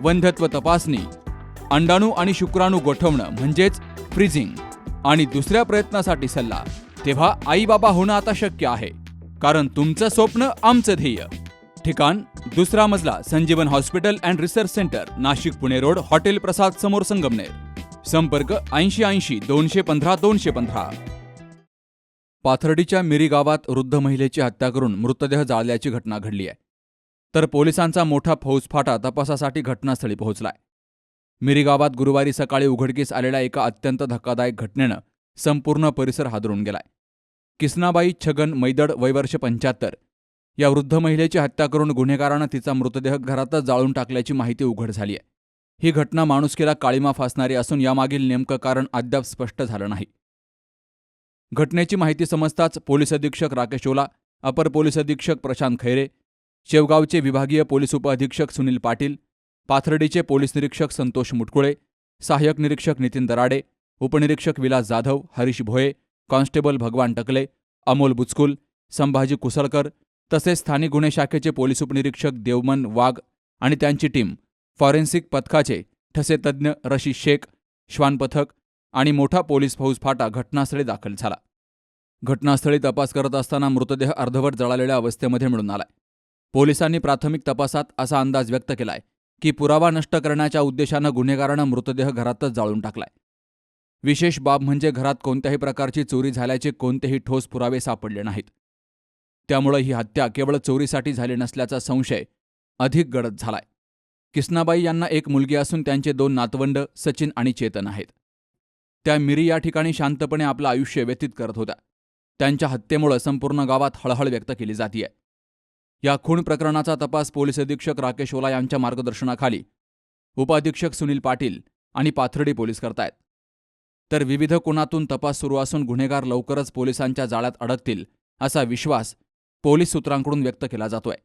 वंध्यत्व तपासणी अंडाणू आणि शुक्राणू गोठवणं म्हणजेच फ्रीजिंग आणि दुसऱ्या प्रयत्नासाठी सल्ला. तेव्हा आई बाबा होणं आता शक्य आहे कारण तुमचं स्वप्न आमचं ध्येय. ठिकाण दुसरा मजला Sanjeevan hospital and research centre Nashik Pune road hotel Prasad समोर संगमनेर. संपर्क ऐंशी ऐंशी दोनशे पंधरा दोनशे पंधरा. पाथर्डीच्या मिरी गावात वृद्ध महिलेची हत्या करून मृतदेह जाळल्याची घटना घडली आहे. तर पोलिसांचा मोठा फौजफाटा तपासासाठी घटनास्थळी पोहोचलाय. मिरीगावात गुरुवारी सकाळी उघडकीस आलेल्या एका अत्यंत धक्कादायक घटनेनं संपूर्ण परिसर हादरून गेलाय. किसनाबाई छगन मैदड वयवर्ष पंच्याहत्तर. या वृद्ध महिलेची हत्या करून गुन्हेगारानं तिचा मृतदेह घरातच जाळून टाकल्याची माहिती उघड झाली आहे ही घटना माणुसकीला काळीमा फासणारी असून यामागील नेमकं कारण अद्याप स्पष्ट झालं नाही. घटनेची माहिती समजताच पोलीस अधीक्षक राकेश ओला अपर पोलीस अधीक्षक प्रशांत खैरे शेवगावचे विभागीय पोलीस उपअधीक्षक सुनील पाटील पाथर्डीचे पोलीस निरीक्षक संतोष मुटकुळे सहाय्यक निरीक्षक नितीन दराडे उपनिरीक्षक विलास जाधव हरीश भोये कॉन्स्टेबल भगवान टकले अमोल बुचकुल संभाजी कुसळकर तसेच स्थानिक गुन्हे शाखेचे पोलीस उपनिरीक्षक देवमन वाघ आणि त्यांची टीम फॉरेन्सिक पथकाचे ठसे तज्ज्ञ शेख श्वान पथक आणि मोठा पोलीस फौज फाटा घटनास्थळी दाखल झाला. घटनास्थळी तपास करत असताना मृतदेह अर्धवट जळालेल्या अवस्थेमध्ये मिळून आलाय. पोलिसांनी प्राथमिक तपासात असा अंदाज व्यक्त केलाय की पुरावा नष्ट करण्याच्या उद्देशानं गुन्हेगारानं मृतदेह घरातच जाळून टाकलाय. विशेष बाब म्हणजे घरात कोणत्याही प्रकारची चोरी झाल्याचे कोणतेही ठोस पुरावे सापडले नाहीत. त्यामुळे ही हत्या केवळ चोरीसाठी झाली नसल्याचा संशय अधिक गडद झालाय. किसनाबाई यांना एक मुलगी असून त्यांचे दोन नातवंड सचिन आणि चेतन आहेत. त्या मिरी या ठिकाणी शांतपणे आपलं आयुष्य व्यतीत करत होत्या. त्यांच्या हत्येमुळे संपूर्ण गावात हळहळ व्यक्त केली जातीय. या खून प्रकरणाचा तपास पोलीस अधीक्षक राकेश ओला यांच्या मार्गदर्शनाखाली. उपाधीक्षक सुनील पाटील आणि पाथर्डी पोलीस करतायत. तर विविध कोणातून तपास सुरू असून गुन्हेगार लवकरच पोलिसांच्या जाळ्यात अडकतील असा विश्वास पोलीस सूत्रांकडून व्यक्त केला जातोय.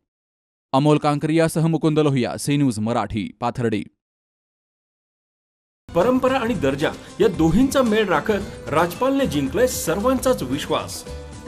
अमोल कांकरियासह मुकुंद लोहिया सी न्यूज मराठी पाथर्डी. परंपरा आणि दर्जा या दोहींचा मेळ राखत राजपालने जिंकलाय सर्वांचाच विश्वास.